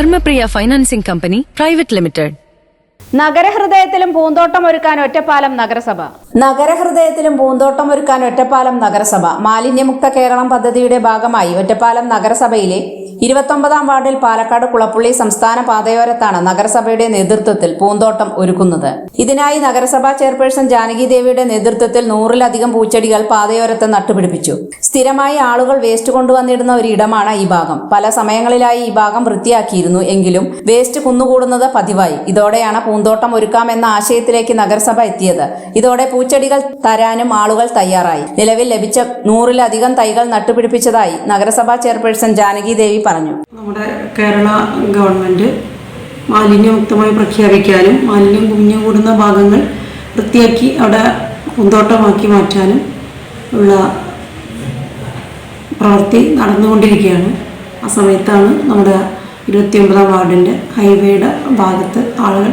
Dharmapriya financing company private limited നഗരഹൃദയത്തിലും പൂന്തോട്ടം ഒരുക്കാൻ ഒറ്റപ്പാലം നഗരസഭ. നഗരഹൃദയത്തിലും പൂന്തോട്ടം ഒരുക്കാൻ ഒറ്റപ്പാലം നഗരസഭ. മാലിന്യമുക്ത കേരളം പദ്ധതിയുടെ ഭാഗമായി ഒറ്റപ്പാലം നഗരസഭയിലെ ഇരുപത്തൊമ്പതാം വാർഡിൽ പാലക്കാട് കുളപ്പുള്ളി സംസ്ഥാന പാതയോരത്താണ് നഗരസഭയുടെ നേതൃത്വത്തിൽ പൂന്തോട്ടം ഒരുക്കുന്നത്. ഇതിനായി നഗരസഭാ ചെയർപേഴ്സൺ ജാനകി ദേവിയുടെ നേതൃത്വത്തിൽ നൂറിലധികം പൂച്ചെടികൾ പാതയോരത്ത് നട്ടുപിടിപ്പിച്ചു. സ്ഥിരമായി ആളുകൾ വേസ്റ്റ് കൊണ്ടുവന്നിടുന്ന ഒരു ഇടമാണ് ഈ ഭാഗം. പല സമയങ്ങളിലായി ഈ ഭാഗം വൃത്തിയാക്കിയിരുന്നു എങ്കിലും വേസ്റ്റ് കുന്നുകൂടുന്നത് പതിവായി. ഇതോടെയാണ് പൂന്തോട്ടം ഒരുക്കാമെന്ന ആശയത്തിലേക്ക് നഗരസഭ എത്തിയത്. ഇതോടെ പൂച്ചെടികൾ തരാനും ആളുകൾ തയ്യാറായി. നിലവിൽ ലഭിച്ച നൂറിലധികം തൈകൾ നട്ടുപിടിപ്പിച്ചതായി നഗരസഭാ ചെയർപേഴ്സൺ ജാനകി ദേവി പറഞ്ഞു. നമ്മുടെ കേരള ഗവൺമെന്റ് മാലിന്യമുക്തമായി പ്രഖ്യാപിക്കാനും മാലിന്യം കുമിഞ്ഞു കൂടുന്ന ഭാഗങ്ങൾ വൃത്തിയാക്കി അവിടെ പൂന്തോട്ടമാക്കി മാറ്റാനും ഉള്ള പ്രവൃത്തി നടന്നുകൊണ്ടിരിക്കുകയാണ്. ആ സമയത്താണ് നമ്മുടെ ഇരുപത്തിയൊമ്പതാം വാർഡിന്റെ ഹൈവേയുടെ ഭാഗത്ത് ആളുകൾ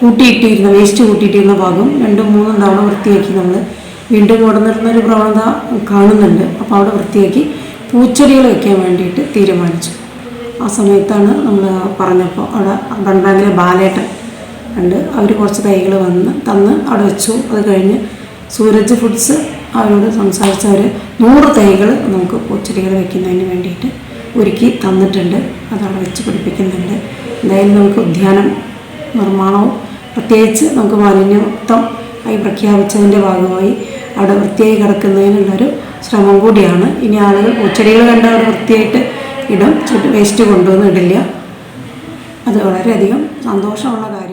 കൂട്ടിയിട്ടിരുന്ന വേസ്റ്റ് കൂട്ടിയിട്ടിരുന്ന ഭാഗം രണ്ടും മൂന്നും തവണ വൃത്തിയാക്കി നമ്മൾ വീണ്ടും കൊണ്ടുവന്നിരുന്ന ഒരു പ്രവണത കാണുന്നുണ്ട്. അപ്പോൾ അവിടെ വൃത്തിയാക്കി പൂച്ചെടികൾ വയ്ക്കാൻ വേണ്ടിയിട്ട് തീരുമാനിച്ചു. ആ സമയത്താണ് നമ്മൾ പറഞ്ഞപ്പോൾ അവിടെ ബാങ്കിലെ ബാലേട്ടൻ ഉണ്ട് അവർ കുറച്ച് തൈകൾ വന്ന് തന്ന് അവിടെ വെച്ചു. അത് കഴിഞ്ഞ് സൂരജ് ഫുഡ്സ് അവരോട് സംസാരിച്ച് അവർ നൂറ് തൈകൾ നമുക്ക് പൂച്ചെടികൾ വെക്കുന്നതിന് വേണ്ടിയിട്ട് ഒരുക്കി തന്നിട്ടുണ്ട്. അതവിടെ വെച്ച് പിടിപ്പിക്കുന്നുണ്ട്. എന്തായാലും നമുക്ക് ഉദ്യാനം നിർമ്മാണവും പ്രത്യേകിച്ച് നമുക്ക് മാലിന്യമുക്തം ആയി പ്രഖ്യാപിച്ചതിന്റെ ഭാഗമായി അവിടെ വൃത്തിയായി കിടക്കുന്നതിനുള്ളൊരു ശ്രമം കൂടിയാണ്. ഇനി ആളുകൾ പൂച്ചെടികൾ കണ്ട് അവിടെ വൃത്തിയായിട്ട് ഇടും വേസ്റ്റ് കൊണ്ടുവന്ന് ഇടില്ല. അത് വളരെയധികം സന്തോഷമുള്ള കാര്യം